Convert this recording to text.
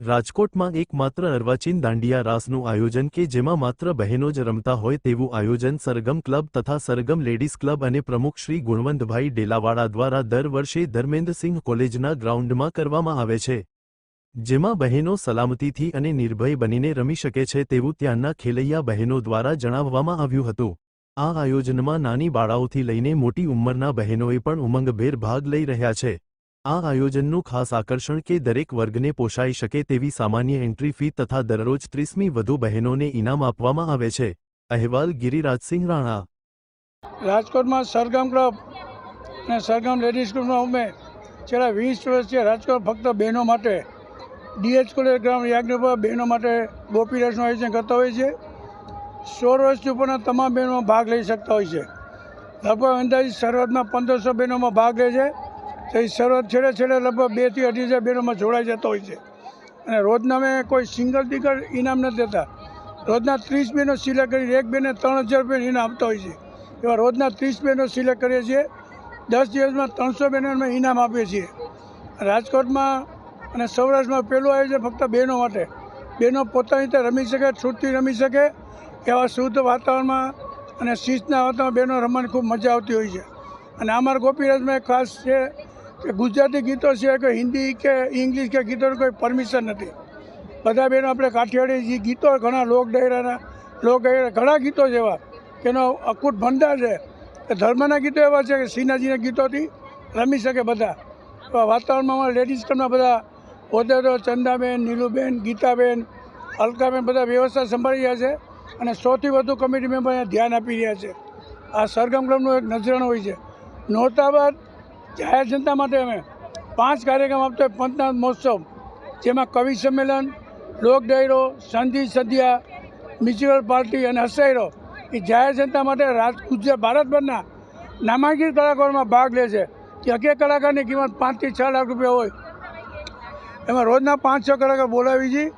રાજકોટમાં એકમાત્ર અર્વાચીન દાંડિયા રાસનું આયોજન કે જેમાં માત્ર બહેનો જ રમતા હોય તેવું આયોજન સરગમ ક્લબ તથા સરગમ લેડીઝ ક્લબ અને પ્રમુખ શ્રી ગુણવંતભાઈ ડેલાવાડા દ્વારા દર વર્ષે ધર્મેન્દ્રસિંહ કોલેજના ગ્રાઉન્ડમાં કરવામાં આવે છે, જેમાં બહેનો સલામતીથી અને નિર્ભય બનીને રમી શકે છે તેવું ત્યાંના ખેલૈયા બહેનો દ્વારા જણાવવામાં આવ્યું હતું. આ આયોજનમાં નાની બાળાઓથી લઈને મોટી ઉંમરના બહેનોએ પણ ઉમંગભેર ભાગ લઈ રહ્યા છે. આ આયોજનનું ખાસ આકર્ષણ કે દરેક વર્ગને પોષાઈ શકે તેવી સામાન્ય એન્ટ્રી ફી તથા દરરોજ ત્રીસમી વધુ બહેનોને ઇનામ આપવામાં આવે છે. અહેવાલ ગિરિરાજસિંહ રાણા. રાજકોટમાં સરગમ ક્લબ અને સરગમ લેડીઝ ક્લબનો અમે છેલ્લા વીસ વર્ષથી રાજકોટ ફક્ત બહેનો માટે ડીએચ કોલેજ ગ્રાઉન્ડ યાજ્ઞપુરા બહેનો માટે ગોપી રસનું આયોજન કરતા હોય છે સોળ વર્ષથી ઉપરના તમામ બહેનો ભાગ લઈ શકતા હોય છે. લગભગ અંદાજિત શરૂઆતમાં પંદરસો બહેનોમાં ભાગ લે છે. તો એ શરૂઆત છેડે છેડે લગભગ બેથી અઢી હજાર બહેનોમાં જોડાઈ જતો હોય છે. અને રોજના અમે કોઈ સિંગલ દીકર ઇનામ નથી દેતા. રોજના ત્રીસ બહેનો સિલેક્ટ કરી એક બેને ત્રણ હજાર રૂપિયા ઇનામ આપતા હોય છે. એવા રોજના ત્રીસ બહેનો સિલેક્ટ કરીએ છીએ. દસ દિવસમાં ત્રણસો બહેનોને અમે ઇનામ આપીએ છીએ. રાજકોટમાં અને સૌરાષ્ટ્રમાં પહેલું આયોજન ફક્ત બહેનો માટે. બહેનો પોતાની રીતે રમી શકે, છૂટથી રમી શકે. એવા શુદ્ધ વાતાવરણમાં અને શિસ્તના વાતાવરણ બહેનો રમવાની ખૂબ મજા આવતી હોય છે. અને અમારા ગોપીરાજમાં એક ખાસ છે કે ગુજરાતી ગીતો છે કે હિન્દી કે ઇંગ્લિશ કે ગીતોની કોઈ પરમિશન નથી. બધા બહેનો આપણે કાઠિયાવાડી જે ગીતો ઘણા લોક ડાયરાના, લોક ડાયરા ઘણા ગીતો છે એવા. એનો અકૂટ ભંડાર છે. કે ધર્મના ગીતો એવા છે કે શ્રીનાજીના ગીતોથી રમી શકે બધા. વાતાવરણમાં અમારા લેડીઝ ક્લબના બધા હોદ્દેદારો ચંદાબેન, નીલુબેન, ગીતાબેન, અલકાબેન બધા વ્યવસ્થા સંભાળી રહ્યા છે અને સૌથી વધુ કમિટી મેમ્બર અહીંયા ધ્યાન આપી રહ્યા છે. આ સરગમ ક્લબનું એક નજરાણું હોય છે. નોરતા બાદ જાહેર જનતા માટે અમે પાંચ કાર્યક્રમ આપતો પંચનાથ મહોત્સવ, જેમાં કવિ સંમેલન, લોક ડાયરો, સંધિ સદ્યા મ્યુનિસિપલ પાર્ટી અને હસાયરો એ જાહેર જનતા માટે રાજ ગુજરાત ભારતભરના નામાંકિત કલાકારોમાં ભાગ લે છે. કે એક કલાકારની કિંમત પાંચથી છ લાખ રૂપિયા હોય. એમાં રોજના પાંચ છ કલાકાર બોલાવી છીએ